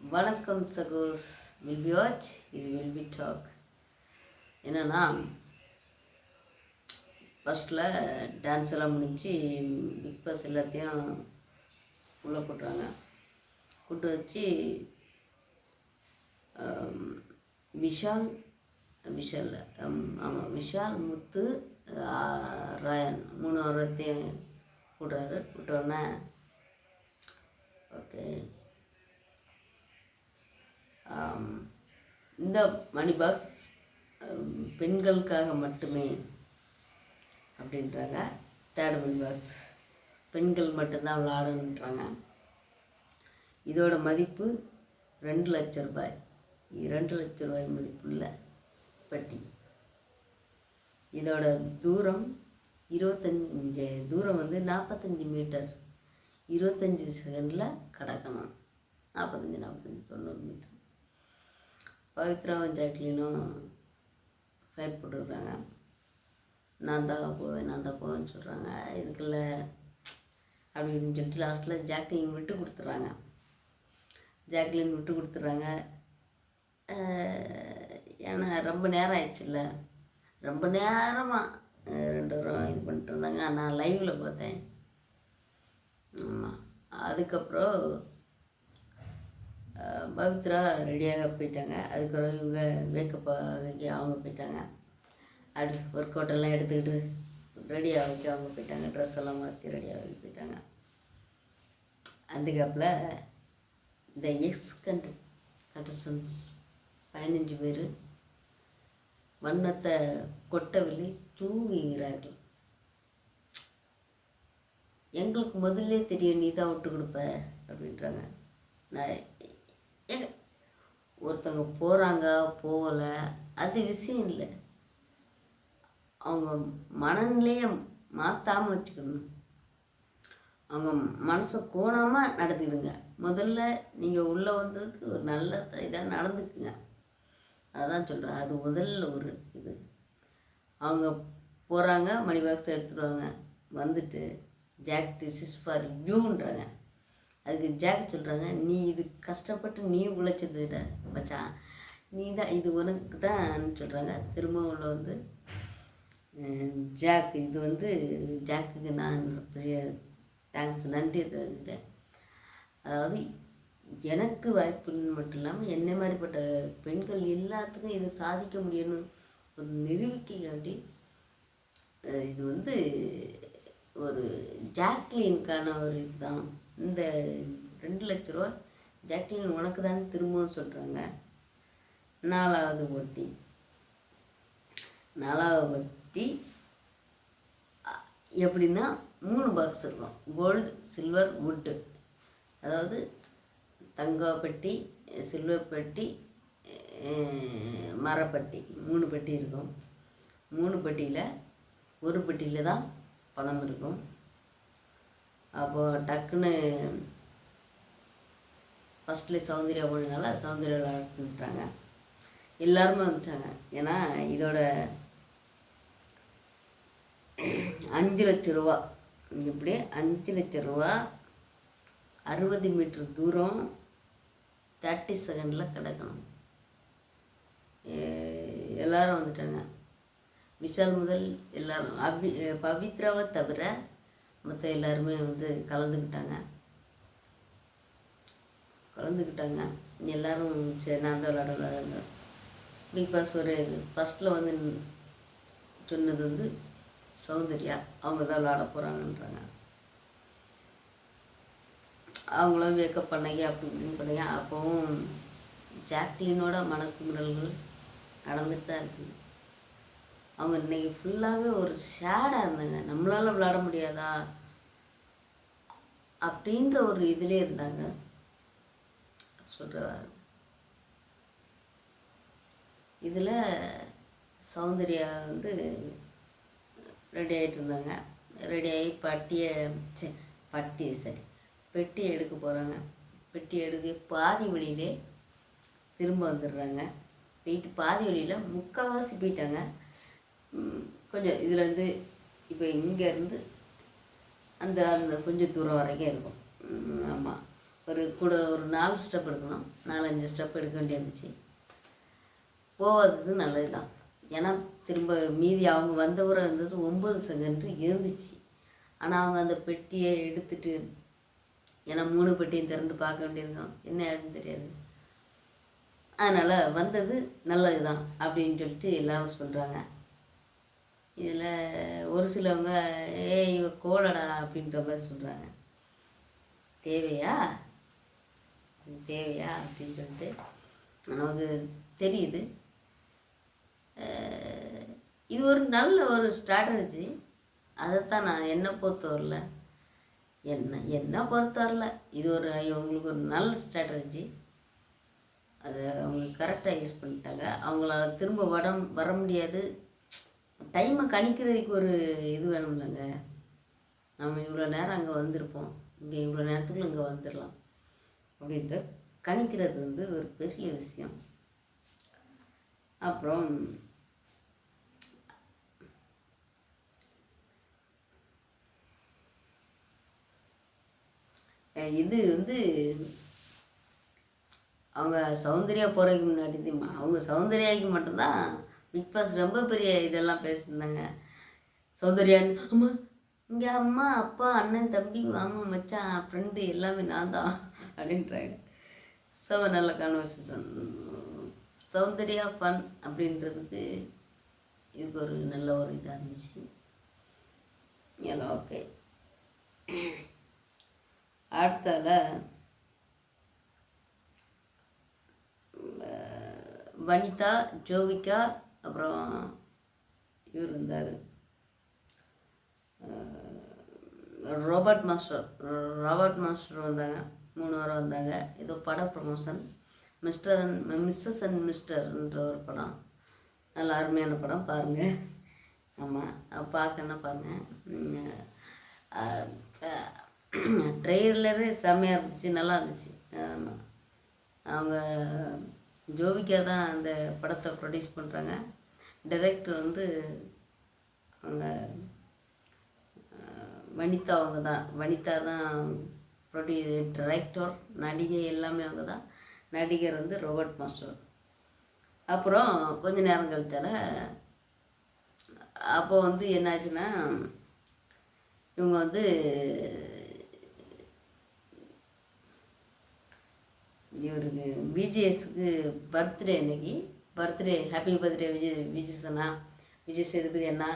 வணக்கம் சகோஸ் will be watch இது வில் பி டாக் என்னென்னா ஃபஸ்ட்டில் டான்ஸ் எல்லாம் முடிஞ்சு பிக் பாஸ் எல்லாத்தையும் உள்ளே போட்டுறாங்க கூட்டு வச்சு um, விஷால் விஷால் um, ஆமாம் விஷால் முத்து ராயன் மூணு வாரத்தையும் கூட்டுறாரு. கூட்டோடனே ஓகே இந்த மணி பாக்ஸ் பெண்களுக்காக மட்டுமே அப்படின்றாங்க. தேர்ட் மணி பாக்ஸ் பெண்கள் மட்டும்தான் விளாடணுன்றாங்க இதோட மதிப்பு ரெண்டு லட்ச ரூபாய். ரெண்டு லட்ச ரூபாய் மதிப்புள்ள பெட்டி. இதோட தூரம் இருபத்தஞ்சி தூரம் வந்து நாற்பத்தஞ்சு மீட்டர். இருபத்தஞ்சி செகண்டில் கடக்கணும். நாற்பத்தஞ்சு நாற்பத்தஞ்சு தொண்ணூறு மீட்டர். பவித்ராவும் ஜாக்லினும் ஃபைட் போட்டுருக்குறாங்க. நான் தான் போவேன் நான் தான் போவேன்னு சொல்கிறாங்க இதுக்குள்ள அப்படின்னு சொல்லிட்டு லாஸ்ட்டில் ஜாக்லின் விட்டு கொடுத்துட்றாங்க. ஜாக்லின் விட்டு கொடுத்துட்றாங்க. ஏன்னா ரொம்ப நேரம் ஆயிடுச்சுல்ல. ரொம்ப நேரமாக ரெண்டு பேரும் இது பண்ணிட்டு இருந்தாங்க. நான் லைவில் பார்த்தேன். ஆமாம் அதுக்கப்புறம் பவித்ரா ரெடியாக போயிட்டாங்க. அதுக்கப்புறம் இவங்க மேக்கப் அவங்க போயிட்டாங்க. அப்படி ஒர்க் அவுட்டெல்லாம் எடுத்துக்கிட்டு ரெடியாக வைக்க அவங்க போயிட்டாங்க. ட்ரெஸ் எல்லாம் மாற்றி ரெடியாக ஆகி போயிட்டாங்க. அதுக்கப்புல இந்த எக்ஸ் கண்ட் கண்டஸ்டன்ஸ் பதினஞ்சு பேர் வண்ணத்தை கொட்டவில்லை தூங்குகிறார்கள். எங்களுக்கு முதல்ல தெரியும் நீ தான் விட்டு கொடுப்ப அப்படின்றாங்க. நான் ஏங்க ஒருத்தவங்க போகிறாங்க போகலை அது விஷயம் இல்லை. அவங்க மனநிலையை மாற்றாமல் வச்சுக்கணும். அவங்க மனசை கோணாமல் நடத்திடுங்க முதல்ல நீங்கள் உள்ளே வந்ததுக்கு ஒரு நல்ல இதாக நடந்துக்குங்க. அதான் சொல்கிறேன் அது முதல்ல ஒரு இது. அவங்க போகிறாங்க மணி பாக்ஸ் எடுத்துருவாங்க வந்துட்டு ஜாக் திஸ் இஸ் ஃபார் யூன்றாங்க அதுக்கு ஜாக் சொல்கிறாங்க நீ இது கஷ்டப்பட்டு நீ உழைச்சது மச்சான். நீ தான் இது உனக்கு தான் சொல்கிறாங்க திரும்ப உள்ள வந்து ஜாக் இது வந்து ஜாக்குக்கு நான் பெரிய தேங்க்ஸ் நன்றி தெரிஞ்சுட்டேன் அதாவது எனக்கு வாய்ப்புன்னு மட்டும் இல்லாமல் என்னை மாதிரிப்பட்ட பெண்கள் எல்லாத்துக்கும் இதை சாதிக்க முடியும்னு ஒரு நிரூபிக்காண்டி இது வந்து ஒரு ஜாக்லீனுக்கான ஒரு இதுதான். இந்த ரெண்டு லட்ச ரூபா ஜாக்லின் உனக்கு தான் திரும்பவும் சொல்கிறாங்க நாலாவது ஒட்டி நாலாவது ஒட்டி எப்படின்னா மூணு பாக்ஸ் இருக்கும். கோல்டு சில்வர் வுட்டு அதாவது தங்க பெட்டி சில்வர் பெட்டி மரப்பட்டி. மூணு பெட்டி இருக்கும். மூணு பெட்டியில் ஒரு பெட்டியில் தான் பணம் இருக்கும். அப்போது டக்குன்னு ஃபஸ்ட்டில் சௌந்தர்யா போனதுனால சௌந்தர்யா விளாண்டுட்டாங்க எல்லாருமே வந்துட்டாங்க. ஏன்னா இதோட அஞ்சு லட்ச ரூபா. இப்படி அஞ்சு லட்ச ரூபா அறுபது மீட்ரு தூரம் தேர்ட்டி செகண்டில் கிடக்கணும். எல்லாரும் வந்துட்டாங்க. விஷால் முதல் எல்லாரும். அபி பவித்ராவை தவிர மற்ற எல்லாருமே வந்து கலந்துக்கிட்டாங்க. கலந்துக்கிட்டாங்க. எல்லாரும் சரி நான் தான் விளாட விளாட பிக் பாஸ் ஒரு இது. ஃபஸ்ட்டில் வந்து சொன்னது வந்து சௌந்தர்யா. அவங்க தான் விளாட போகிறாங்கன்றாங்க அவங்களும் வேக்கப் பண்ணாங்க அப்படி இப்படின்னு பண்ணாங்க. அப்போவும் ஜாக்லினோட மனக்குமுறல்கள் நடந்துட்டு தான் இருக்குது அவங்க இன்னைக்கு ஃபுல்லாகவே ஒரு ஷேடாக இருந்தாங்க. நம்மளால் விளாட முடியாதா? அப்படின்ற ஒரு இதுலேயே இருந்தாங்க. சொல்கிறார் இதில் சௌந்தர்யா வந்து ரெடி ஆகிட்டு இருந்தாங்க. ரெடி ஆகி பட்டியை பட்டி சரி பெட்டி எடுக்க போகிறாங்க பெட்டி எடுக்க பாதி வழியிலே திரும்ப வந்துடுறாங்க. போயிட்டு பாதி வழியில் முக்கால்வாசி போயிட்டாங்க. கொஞ்சம் இதில் வந்து இப்போ இங்கேருந்து அந்த அந்த கொஞ்சம் தூரம் வரைக்கும் இருக்கும். ஆமாம் ஒரு கூட ஒரு நாலு ஸ்டெப் எடுக்கணும். நாலஞ்சு ஸ்டெப் எடுக்க வேண்டியிருந்துச்சு. போகாதது நல்லது தான் ஏன்னா திரும்ப மீதி அவங்க வந்த வந்தவரை இருந்தது ஒம்பது செகண்ட் இருந்துச்சு. ஆனால் அவங்க அந்த பெட்டியை எடுத்துட்டு ஏன்னா மூணு பெட்டியும் திறந்து பார்க்க வேண்டியிருக்கோம். என்ன ஏதுன்னு தெரியாது. அதனால் வந்தது நல்லது தான் அப்படின்னு சொல்லிட்டு எல்லாரும் சொல்கிறாங்க இதில் ஒரு சிலவங்க ஏய் இவ கோலடா அப்படின்ற மாதிரி சொல்கிறாங்க தேவையா? தேவையா? அப்படின்னு சொல்லிட்டு நமக்கு தெரியுது. இது ஒரு நல்ல ஒரு ஸ்ட்ராட்டஜி அதைத்தான் நான் என்னை பொறுத்தவரில் என்ன என்ன பொறுத்தவரில் இது ஒரு உங்களுக்கு ஒரு நல்ல ஸ்ட்ராட்டஜி அதை அவங்க கரெக்டாக யூஸ் பண்ணிட்டாங்க. அவங்களால திரும்ப வர வர முடியாது. டைமை கணிக்கிறதுக்கு ஒரு இது வேணும் இல்லைங்க நம்ம இவ்வளோ நேரம் அங்கே வந்திருப்போம். இங்கே இவ்வளோ நேரத்துக்குள்ள இங்கே வந்துடலாம் அப்படின்ட்டு கணிக்கிறது வந்து ஒரு பெரிய விஷயம். அப்புறம் இது வந்து அவங்க சௌந்தர்யா போகிறதுக்கு முன்னாடி தான் அவங்க சௌந்தர்யாவுக்கு மட்டும்தான் பிக் பாஸ் ரொம்ப பெரிய இதெல்லாம் பேசியிருந்தாங்க சௌந்தர்யான் அம்மா இங்கே அம்மா அப்பா அண்ணன் தம்பி மாமா மச்சான் ஃப்ரெண்டு எல்லாமே நான் தான் அப்படின்றாங்க ஸோ நல்ல கான்வர்சேஷன் சௌந்தர்யா ஃபன் அப்படின்றதுக்கு இதுக்கு ஒரு நல்ல ஒரு இதாக இருந்துச்சு. எல்லாம் ஓகே அடுத்தால வனிதா ஜோவிகா அப்புறம் இவர் இருந்தார். ராபர்ட் மாஸ்டர் ராபர்ட் மாஸ்டர் வந்தாங்க மூணு வாரம் வந்தாங்க. இது பட promotion Mr and Mrs and மிஸ்டர்ன்ற ஒரு படம். நல்ல அருமையான படம் பாருங்கள் ஆமாம் பார்க்கணுன்னா பாருங்கள் ட்ரெய்லரு செம்மையாக இருந்துச்சு நல்லா இருந்துச்சு. ஆமாம் அவங்க ஜோவிகா தான் அந்த படத்தை ப்ரொடியூஸ் பண்ணுறாங்க டைரக்டர் வந்து அங்கே வனிதா அவங்க தான் வனிதா தான் ப்ரொடியூ டைரக்டர் நடிகை எல்லாமே அவங்க தான் நடிகர் வந்து ரோபர்ட் மாஸ்டர் அப்புறம் கொஞ்ச நேரம் கழிச்சால அப்போ வந்து என்னாச்சுன்னா இவங்க வந்து இவருக்கு விஜிஎஸ்க்கு பர்த்டே அன்னைக்கு. Birthday happy birthday Vijay Vijay அண்ணா விஜய் சேதுபதி அண்ணா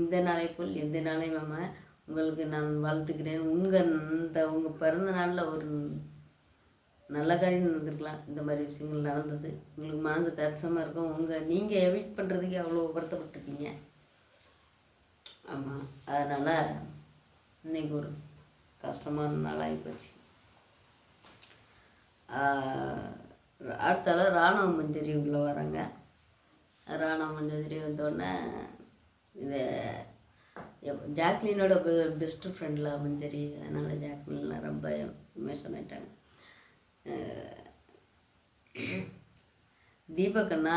இந்த நாளை போல் எந்த நாளையும் மாமா உங்களுக்கு நான் வாழ்த்துக்கிறேன். உங்கள் இந்த உங்கள் பிறந்த நாளில் ஒரு நல்ல காரியம் நடந்திருக்கலாம். இந்த மாதிரி விஷயங்கள் நடந்தது. உங்களுக்கு மனது கஷ்டமாக இருக்கும். உங்கள் நீங்கள் எவிட் பண்ணுறதுக்கு அவ்வளோ வருத்தப்பட்டிருக்கீங்க ஆமாம் அதனால் இன்னைக்கு ஒரு கஷ்டமான நாளாகி போச்சு. அடுத்தால ராணுவ மஞ்சரி உள்ளே வராங்க. ராணுவ மஞ்சரி வந்தோடனே இது ஜாக்லினோட பெஸ்ட்டு ஃப்ரெண்டில் மஞ்சரி. அதனால் ஜாக்லின்லாம் ரொம்ப எமோஷன் ஆயிட்டாங்க. தீபக்கண்ணா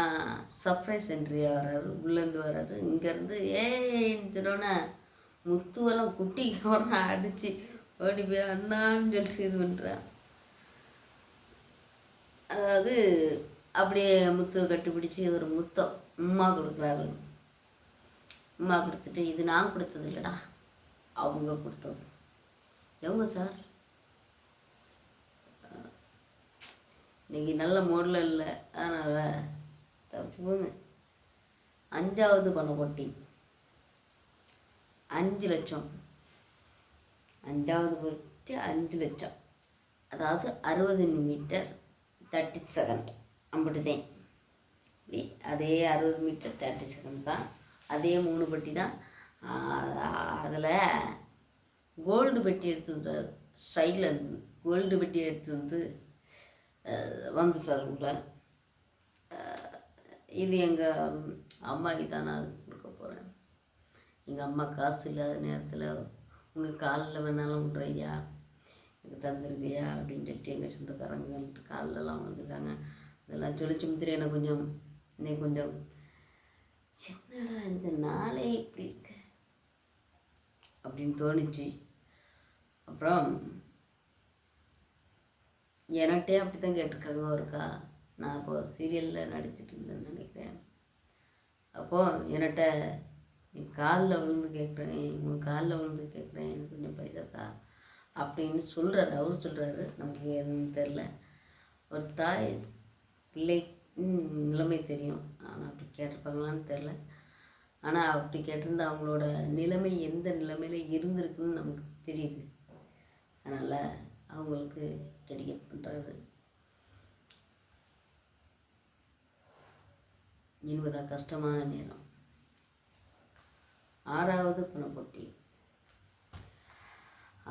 சர்ப்ரைஸ் என்ட்ரி வர்றாரு. உள்ளேருந்து வர்றாரு. இங்கேருந்து ஏன்னு முத்துவெல்லாம் குட்டி கவரம் அடித்து ஓடி போய் அண்ணான்னு சொல்லிட்டு இது பண்ணுறான் அதாவது அப்படியே முத்து கட்டுப்பிடிச்சி ஒரு முத்தம் உம்மா கொடுக்குறாரு. உம்மா கொடுத்துட்டு இது நான் கொடுத்தது இல்லைடா அவங்க கொடுத்தது. எவங்க சார்? நீங்கள் நல்ல மோடில் இல்லை அதனால் தப்பிச்சு போங்க. அஞ்சாவது பண போட்டி. அஞ்சு லட்சம். அஞ்சாவது போட்டி அஞ்சு லட்சம். அதாவது அறுபது மீட்டர் தேர்ட்டி செகண்ட் அம்பிட்டுதேன். இப்படி அதே அறுபது மீட்டர் தேர்ட்டி செகண்ட் தான். அதே மூணு பெட்டி தான். அதில் கோல்டு பெட்டி எடுத்து வந்து சைடில் கோல்டு பெட்டி எடுத்து வந்து வந்து சார் உள்ள இது எங்கள் அம்மாக்கு தான் நான் கொடுக்க போகிறேன் எங்கள் அம்மா காசு இல்லாத நேரத்தில் உங்கள் காலில் வேணாலும் விட்றையா எனக்கு தந்துருக்கையா அப்படின்னு சொல்லிட்டு எங்கள் சொந்தக்காரங்க காலிலலாம் வந்திருக்காங்க அதெல்லாம் சொல்லி முத்திரி எனக்கு கொஞ்சம் இன்னைக்கு கொஞ்சம் சின்னடா இந்த நாளே இப்படி இருக்கு அப்படின்னு தோணுச்சு. அப்புறம் என்கிட்டே அப்படி தான் கேட்டிருக்காங்க ஒருக்கா நான் அப்போ சீரியலில் நடிச்சிட்டு இருந்தேன்னு நினைக்கிறேன். அப்போது என்கிட்ட என் காலில் விழுந்து கேட்குறேன் உன் காலில் விழுந்து கேட்குறேன் எனக்கு கொஞ்சம் பைசா தா அப்படின்னு சொல்கிறாரு அவர் சொல்கிறாரு நமக்கு எதுன்னு தெரில ஒரு தாய் பிள்ளை நிலைமை தெரியும். ஆனால் அப்படி கேட்டிருப்பாங்களான்னு தெரில ஆனால் அப்படி கேட்டிருந்தா அவங்களோட நிலைமை எந்த நிலைமையில் இருந்திருக்குன்னு நமக்கு தெரியுது. அதனால் அவங்களுக்கு டெடிகேட் பண்ணுறாரு இனிமேதான் கஷ்டமான நேரம். ஆறாவது பணப்பட்டி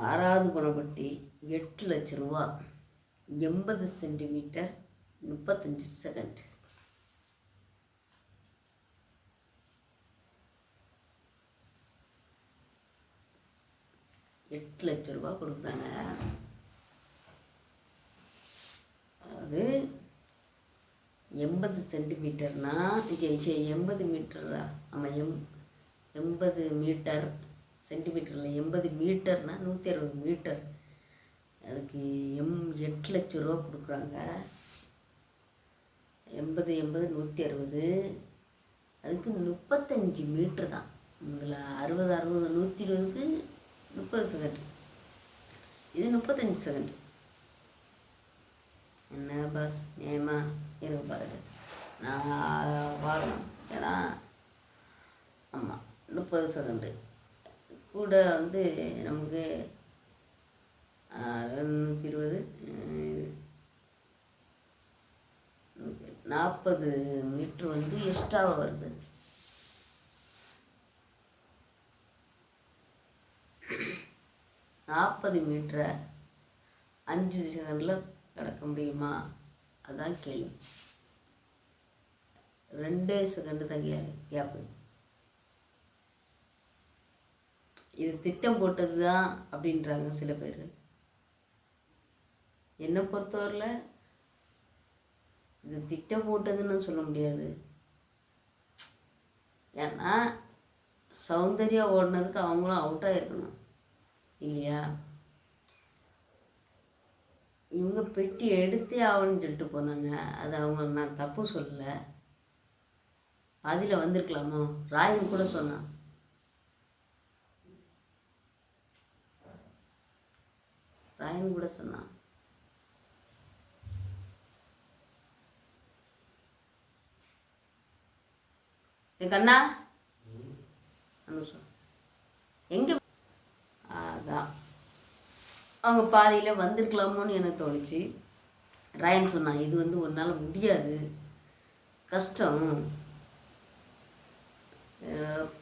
ஆறாவது பணப்பட்டி எட்டு லட்ச ரூபா. எண்பது சென்டிமீட்டர் முப்பத்தஞ்சு செகண்ட். எட்டு லட்ச ரூபா கொடுக்குறாங்க. அது எண்பது சென்டிமீட்டர்னா எண்பது மீட்டரா? ஆமாம் எம் எண்பது மீட்டர். சென்டிமீட்டரில் எண்பது மீட்டர்னா நூற்றி அறுபது மீட்டர். அதுக்கு எம் எட்டு லட்ச ரூபா கொடுக்குறாங்க. எண்பது எண்பது நூற்றி அறுபது. அதுக்கு முப்பத்தஞ்சு மீட்ரு தான். இதில் அறுபது அறுபது நூற்றி இருபதுக்கு முப்பது செகண்ட் இது முப்பத்தஞ்சு செகண்ட் என்ன பாஸ் நியாயமா? இருக்க பாருங்க. நான் பார்க்கணும் ஏன்னா ஆமாம் முப்பது செகண்டு கூட வந்து நமக்கு நூற்றி இருபது நாற்பது மீட்ரு வந்து எக்ஸ்ட்ராவாக வருது. நாற்பது மீட்டரை அஞ்சு செகண்டில் கடக்க முடியுமா? அதான் கேள்வி. ரெண்டே செகண்டு தான் கே கேப்பு இது திட்டம் போட்டது தான் அப்படின்றாங்க சில பேர். என்னை பொறுத்தவரையில் இது திட்டம் போட்டதுன்னு சொல்ல முடியாது. ஏன்னா சௌந்தர்யா ஓடினதுக்கு அவங்களும் அவுட்டாக இருக்கணும். இல்லையா? இவங்க பெட்டி எடுத்தே ஆகணும்னு சொல்லிட்டு போனாங்க. அது அவங்க நான் தப்பு சொல்லலை. பாதியில் வந்திருக்கலாமோ? ராயன் கூட சொன்னான். ராயன் கூட சொன்னான். கண்ணா? அனுஷம் எங்கே? அதான். அவங்க பாதியில் வந்திருக்கலாமோன்னு எனக்கு தோணுச்சு. ராயன் சொன்னான் இது வந்து ஒரு நாள் முடியாது. கஷ்டம்.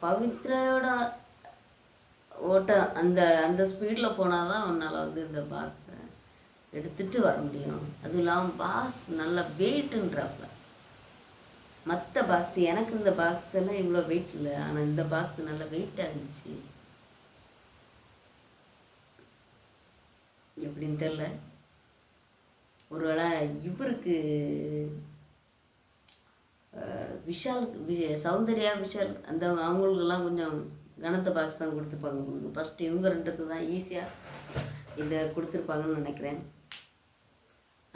பவித்ரையோட ஓட்ட அந்த அந்த ஸ்பீடில் போனால் தான் உன்னால் வந்து இந்த பாக்ஸை எடுத்துகிட்டு வர முடியும். அதுவும் இல்லாமல் பாஸ் நல்லா வெயிட்டுன்றாப்புல மற்ற பாக்ஸ் எனக்கு இந்த பாக்ஸ் எல்லாம் இவ்வளோ வெயிட் இல்லை. ஆனால் இந்த பாக்ஸ் நல்லா வெயிட்டாக இருந்துச்சு. எப்படின்னு தெரில ஒருவேளை இவருக்கு விஷால் விஷாலுக்கு சௌந்தர்யா விஷால் அந்த அவங்களுக்கெல்லாம் கொஞ்சம் கனத்த பாக்ஸ் தான் கொடுத்துருப்பாங்க ஃபஸ்ட்டு இவங்க ரெண்டுக்கு தான் ஈஸியாக இதை கொடுத்துருப்பாங்கன்னு நினைக்கிறேன்.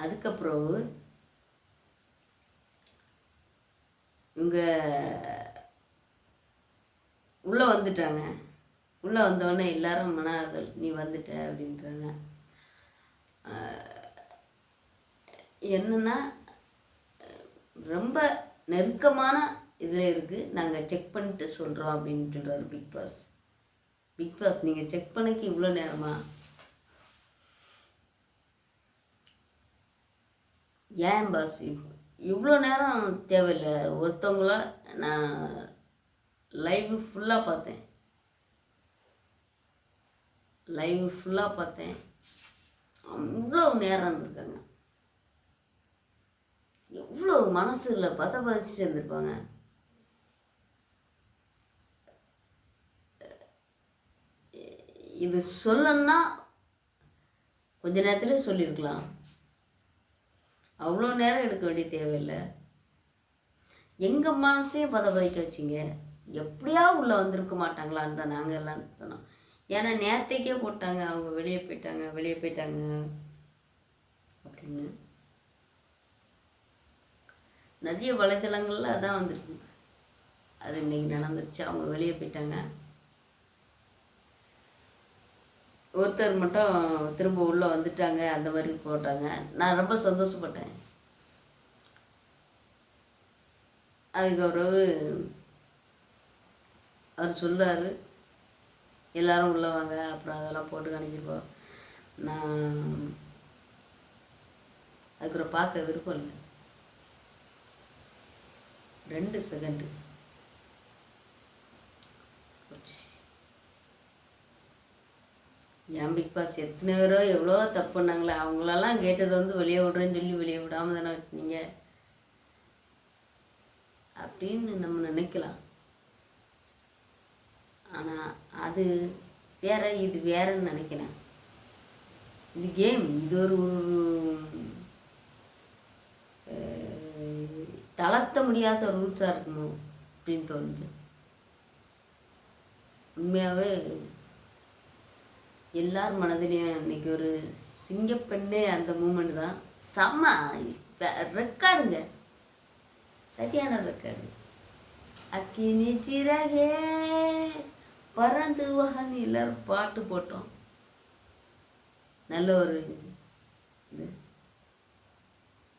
அதுக்கப்புறம் இவங்க உள்ளே வந்துட்டாங்க. உள்ளே வந்தோடனே எல்லாரும் மனார்கள் நீ வந்துட்ட அப்படின்றாங்க. என்னென்னா ரொம்ப நெருக்கமான இதில் இருக்குது நாங்கள் செக் பண்ணிட்டு சொல்கிறோம் அப்படின்னு சொல்கிறாரு பிக் பாஸ் பிக் பாஸ் நீங்கள் செக் பண்ணக்கு இவ்வளோ நேரமா? ஏன் பாஸ் இவ்வளோ நேரம் தேவையில்லை. ஒருத்தவங்கள நான் லைவ் ஃபுல்லாக பார்த்தேன். லைவ் ஃபுல்லாக பார்த்தேன். அவ்வளோ நேரம் இருந்திருக்காங்க. எவ்வளோ மனசுல பத பதிச்சுட்டு இருந்திருப்பாங்க. இது சொல்லணும்னா கொஞ்ச நேரத்தில் சொல்லியிருக்கலாம். அவ்வளோ நேரம் எடுக்க வேண்டிய தேவையில்லை. எங்கள் மனசையும் பத பதைக்க வச்சிங்க. எப்படியா உள்ளே வந்திருக்க மாட்டாங்களான்னு தான் நாங்கள் எல்லாம் சொன்னோம் ஏன்னா நேரத்தைக்கே போட்டாங்க அவங்க வெளியே போயிட்டாங்க வெளியே போயிட்டாங்க அப்படின்னு. நிறைய வலைத்தளங்களில் அதான் வந்துருச்சு. அது இன்னைக்கு நடந்துருச்சு. அவங்க வெளியே போயிட்டாங்க. ஒருத்தர் மட்டும் திரும்ப உள்ளே வந்துட்டாங்க அந்த மாதிரி போட்டாங்க. நான் ரொம்ப சந்தோஷப்பட்டேன். அதுக்கு பிறகு அவர் சொல்கிறாரு எல்லாரும் உள்ளே வாங்க அப்புறம் அதெல்லாம் போட்டு காணிக்கிருப்போம் நான் அதுக்கப்புறம் பார்க்க விருப்பம் இல்லை. ரெண்டு செகண்டு போச்சு. என் பிக் பாஸ் எத்தனை பேரோ எவ்வளோ தப்பு பண்ணாங்களே அவங்களெல்லாம் கேட்டதை வந்து வெளியே விடுறேன்னு சொல்லி வெளியே விடாம தானே வச்சுனீங்க அப்படின்னு நம்ம நினைக்கலாம். ஆனால் அது வேற இது வேறன்னு நினைக்கிறேன். இது கேம் இது ஒரு தளர்த்த முடியாத ரூல்ஸாக இருக்குமோ அப்படின்னு தோணுது. உண்மையாகவே எல்லார் மனதிலையும் இன்னைக்கு ஒரு சிங்கப்பெண்ணே அந்த மூமெண்ட் தான். செம்ம ரெக்கார்டுங்க சரியான ரெக்கார்டு அக்கினி சிறகே பறந்து வகன் எல்லாரும் பாட்டு போட்டோம். நல்ல ஒரு இது.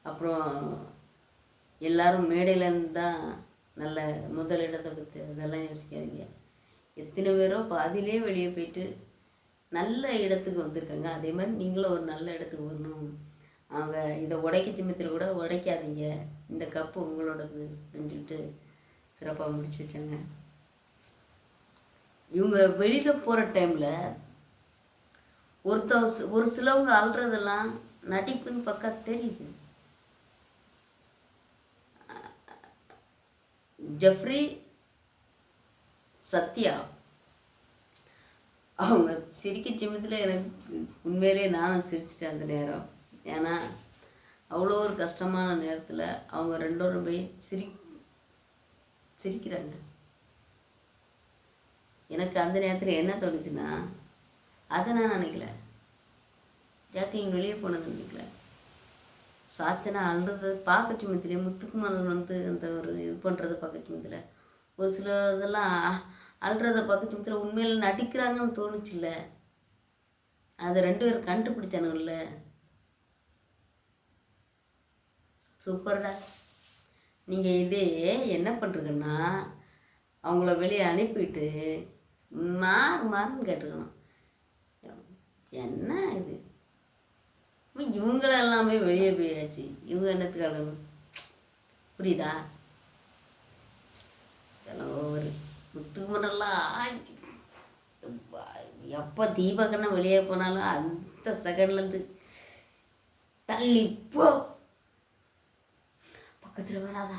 அப்புறம் எல்லாரும் மேடையிலேருந்து தான் நல்ல முதலிடத்தை பற்றி அதெல்லாம் யோசிக்காதீங்க. எத்தனை பேரோ பாதியிலே வெளியே போயிட்டு நல்ல இடத்துக்கு வந்திருக்கங்க அதே மாதிரி நீங்களும் ஒரு நல்ல இடத்துக்கு வரணும் அவங்க இதை உடைக்க சிம்மத்தில் கூட உடைக்காதீங்க இந்த கப்பு உங்களோடது அப்படின்னு சொல்லிட்டு சிறப்பாக முடிச்சு வச்சாங்க இவங்க வெளியில் போகிற டைமில் ஒருத்த ஒரு சிலவங்க அழுறதெல்லாம் நடிப்புன்னு பக்கம் தெரியுது ஜெஃப்ரி சத்யா அவங்க சிரிக்க சமயத்தில் எனக்கு உண்மையிலே நானும் சிரிச்சிட்டேன் அந்த நேரம். ஏன்னா அவ்வளோ ஒரு கஷ்டமான நேரத்தில் அவங்க ரெண்டோரும் போய் சிரி சிரிக்கிறாங்க. எனக்கு அந்த நேரத்தில் என்ன தோணுச்சுன்னா அதை நான் நினைக்கல. ஜாக்கிங் வெளியே போனது நினைக்கல. சாத்தனா அழுறது பார்க்க சுமத்திலே முத்துக்குமாரன் வந்து அந்த ஒரு இது பண்ணுறது பார்க்க சுமத்தில் ஒரு சில இதெல்லாம் அழுறதை பார்க்க சுமத்தில் உண்மையில் நடிக்கிறாங்கன்னு தோணுச்சுல்ல? அதை ரெண்டு பேரும் கண்டுபிடிச்சானுங்கள்ல சூப்பர்டா. நீங்கள் இதே என்ன பண்ணுறீங்கன்னா அவங்கள வெளியே அனுப்பிட்டு மாறு மாறுன்னு கேட்டுக்கணும் என்ன இது? இவங்கள எல்லாமே வெளியே போயாச்சு. இவங்க என்னத்துக்கு புரியுதா? இதெல்லாம் ஒவ்வொரு போனெல்லாம் எப்போ தீபகண்ணா வெளியே போனாலும் அந்த செகண்ட்லேருந்து தள்ளி போ. பக்கத்தில் வராதா.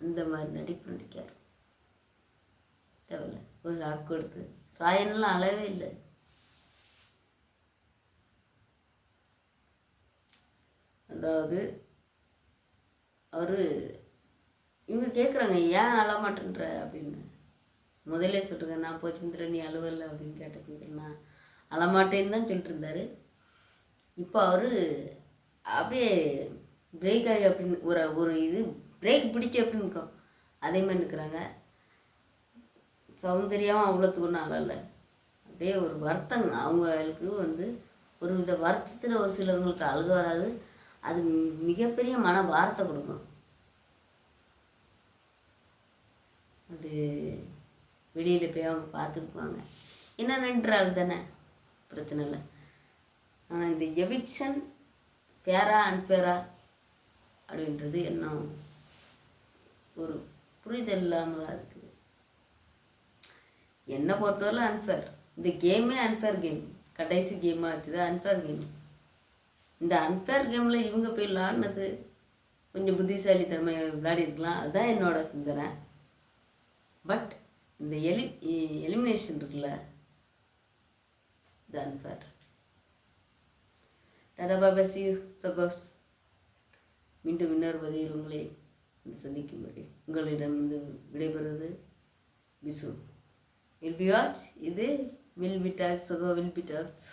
அந்த மாதிரி நடிப்பு நடிக்கார். தேவையில்ல. ஒரு சாக்கு கொடுத்து. ராயன்லாம் அளவே இல்லை. அதாவது அவர் இவங்க கேட்குறாங்க ஏன் அழமாட்டேன்ற? அப்படின்னு. முதலே சொல்லுங்க நான் போய் சுந்தர நீ அழுவல அப்படின்னு கேட்டதுக்கு நான் அழமாட்டேன்னு தான் சொல்லிட்டு இருந்தாரு இப்போ அவர் அப்படியே பிரேக் ஆகி அப்படின்னு ஒரு ஒரு இது பிரேக் பிடிச்சி அப்படின்னு இருக்கும் அதே மாதிரி நிற்கிறாங்க சௌந்தர்யாவும் அவ்வளோத்துக்கு ஒன்றும் அழல. அப்படியே ஒரு வருத்தங்க அவங்களுக்கு வந்து ஒரு வித வருத்தத்தில் ஒரு சிலவங்களுக்கு அழுக வராது. அது மிகப்பெரிய மன வாரத்தை கொடுக்கும். அது வெளியில் போய் அவங்க பார்த்துக்குவாங்க என்ன ரெண்டு ஆள் தானே? பிரச்சனை இல்லை. ஆனால் இந்த எவிக்ஷன் ஃபேரா அன்ஃபேரா அப்படின்றது இன்னும் ஒரு புரிதல் இல்லாமல் தான் இருக்குது. என்னை பொறுத்தவரை அன்ஃபேர் இந்த கேமே அன்ஃபேர் கேம் கடைசி கேமாக வச்சுது அன்ஃபேர் கேம் இந்த அன்ஃபேர் கேமில் இவங்க போய் விளாடினது கொஞ்சம் புத்திசாலித்தன்மை விளையாடி இருக்கலாம் அதுதான் என்னோட சிந்தனை. பட் இந்த எலி எலிமினேஷன் இருக்குல்ல? இது அன்ஃபேர் டாடா பாபா சி சகோஸ் மீண்டும் இன்னொரு பதிவில் உங்களை சந்திக்கும்படி உங்களிடம் வந்து விடைபெறுவது பிசு. வில் பி வாட்ச் இது வில் பி டாக்ஸ் சகோ வில் பி டாக்ஸ்